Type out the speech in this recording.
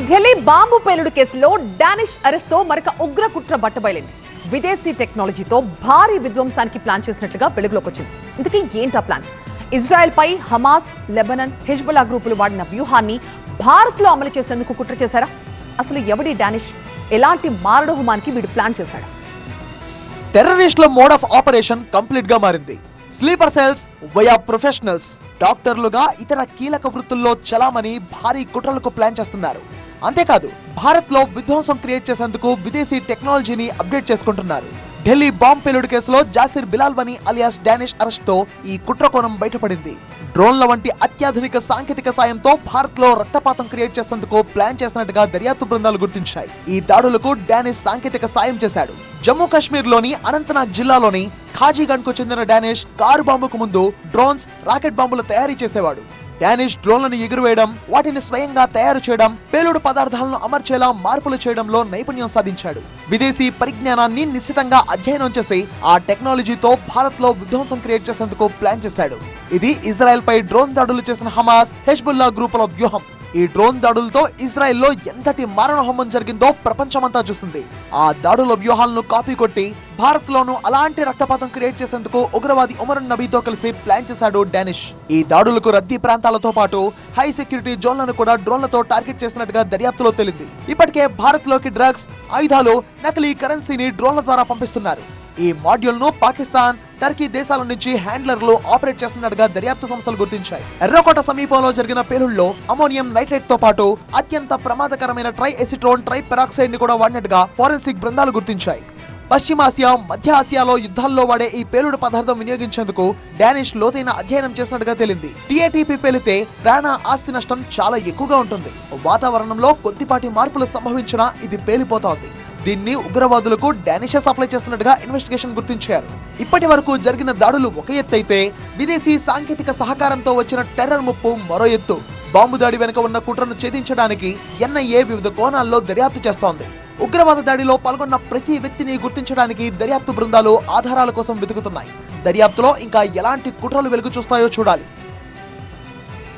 News Delhi bomb పేలుడు కేసులో Danish arrest మరొక ఉగ్ర కుట్ర బట్టబయలింది. విదేశీ టెక్నాలజీతో భారీ విధ్వంసానికి ప్లాన్ చేసినట్లుగా వెలుగులోకి వచ్చింది. ఇంతకీ ఏంటా ప్లాన్? ఇజ్రాయెల్ పై హమాస్ లెబనన్ హిజ్బులా గ్రూపులు వాడిన వ్యూహాన్ని భారత్లో అమలు చేసేందుకు కుట్ర చేశారా? అసలు ఎవడి డానిష్? ఎలాంటి మారణహోమానికి వీడు ప్లాన్ చేశాడు? టెర్రరిస్టుల మోడ్ ఆఫ్ ఆపరేషన్ కంప్లీట్గా మారింది. స్లీపర్ సెల్స్ వయా ప్రొఫెషనల్స్ డాక్టర్లుగా ఇతర కీలక వృత్తుల్లో చలామణి భారీ కుట్రలకు ప్లాన్ చేస్తున్నారు. అంతేకాదు భారత్లో విధ్వంసం క్రియేట్ చేసేందుకు విదేశీ టెక్నాలజీని అప్డేట్ చేసుకుంటున్నారు. ఢిల్లీ బాంబ్ పేలుడు కేసులో జాసిర్ బిలాల్వని అలియాస్ డానిష్ అరెస్ట్తో ఈ కుట్ర కోణం బయటపడింది. డ్రోన్ల వంటి అత్యాధునిక సాంకేతిక సాయంతో భారత్లో రక్తపాతం క్రియేట్ చేసేందుకు ప్లాన్ చేసినట్టుగా దర్యాప్తు బృందాలు గుర్తించాయి. ఈ దాడులకు డానిష్ సాంకేతిక సాయం చేశాడు. జమ్మూ కాశ్మీర్లోని అనంతనాగ్ జిల్లాలోని ఖాజీగఢ్కు చెందిన డానిష్ కారు బాంబుకు ముందు డ్రోన్స్ రాకెట్ బాంబులు తయారీ చేసేవాడు. డానిష్ డ్రోన్లను ఎగురవేయడం వాటిని స్వయంగా తయారు చేయడం పేలుడు పదార్థాలను అమర్చేలా మార్పులు చేయడంలో నైపుణ్యం సాధించాడు. విదేశీ పరిజ్ఞానాన్ని నిశ్చితంగా అధ్యయనం చేసి ఆ టెక్నాలజీతో భారత్లో విధ్వంసం క్రియేట్ చేసేందుకు ప్లాన్ చేశాడు. ఇది ఇజ్రాయెల్ పై డ్రోన్ దాడులు చేసిన హమాస్ హెజ్బుల్లా గ్రూపుల వ్యూహం. ఈ డ్రోన్ దాడులతో ఇజ్రాయెల్లో ఎంతటి మారణహోమం జరిగిందో ప్రపంచమంతా చూసింది ఆ దాడుల వ్యూహాలను కాపీ కొట్టి భారత్ లోను అలాంటి రక్తపాతం క్రియేట్ చేసేందుకు ఉగ్రవాది ఉమర్ నబీతో కలిసి ప్లాన్ చేశాడు డానిష్. ఈ దాడులకు రద్దీ ప్రాంతాలతో పాటు హై సెక్యూరిటీ జోన్లను కూడా డ్రోన్లతో టార్గెట్ చేసినట్టుగా దర్యాప్తులో తేలింది. ఇప్పటికే భారత్లోకి డ్రగ్స్ ఆయుధాలు నకిలీ కరెన్సీని డ్రోన్ల ద్వారా పంపిస్తున్నారు. ఈ మాడ్యూల్ను పాకిస్తాన్ టర్కీ దేశాల నుంచి హ్యాండ్లర్లు ఆపరేట్ చేస్తున్నట్టుగా దర్యాప్తు సంస్థలు గుర్తించాయి. ఎర్రకోట సమీపంలో జరిగిన పేలుళ్ళో అమోనియం నైట్రేట్తో పాటు అత్యంత ప్రమాదకరమైన ట్రై ఎసిట్రోన్ ట్రై పెరాక్సైడ్ని కూడా వాడినట్టుగా ఫోరెన్సిక్ బృందాలు గుర్తించాయి. పశ్చిమాసియా మధ్య ఆసియాలో యుద్ధాల్లో వాడే ఈ పేలుడు పదార్థం వినియోగించేందుకు డానిష్ లోతైన అధ్యయనం చేసినట్టుగా తేలింది. టీఏటీపీ పేలితే ప్రాణ ఆస్తి నష్టం చాలా ఎక్కువగా ఉంటుంది. వాతావరణంలో కొద్దిపాటి మార్పులు సంభవించినా ఇది పేలిపోతోంది దీన్ని ఉగ్రవాదులకు డానిషే సప్లై చేస్తున్నట్టుగా ఇన్వెస్టిగేషన్ గుర్తించారు. ఇప్పటి వరకు జరిగిన దాడులు ఒక ఎత్తు అయితే విదేశీ సాంకేతిక సహకారంతో వచ్చిన టెర్రర్ ముప్పు మరో ఎత్తు. బాంబు దాడి వెనుక ఉన్న కుట్రను ఛేదించడానికి ఎన్ఐఏ వివిధ కోణాల్లో దర్యాప్తు చేస్తోంది. ఉగ్రవాద దాడిలో పాల్గొన్న ప్రతి వ్యక్తిని గుర్తించడానికి దర్యాప్తు బృందాలు ఆధారాల కోసం వెతుకుతున్నాయి. దర్యాప్తులో ఇంకా ఎలాంటి కుట్రలు వెలుగు చూస్తాయో చూడాలి.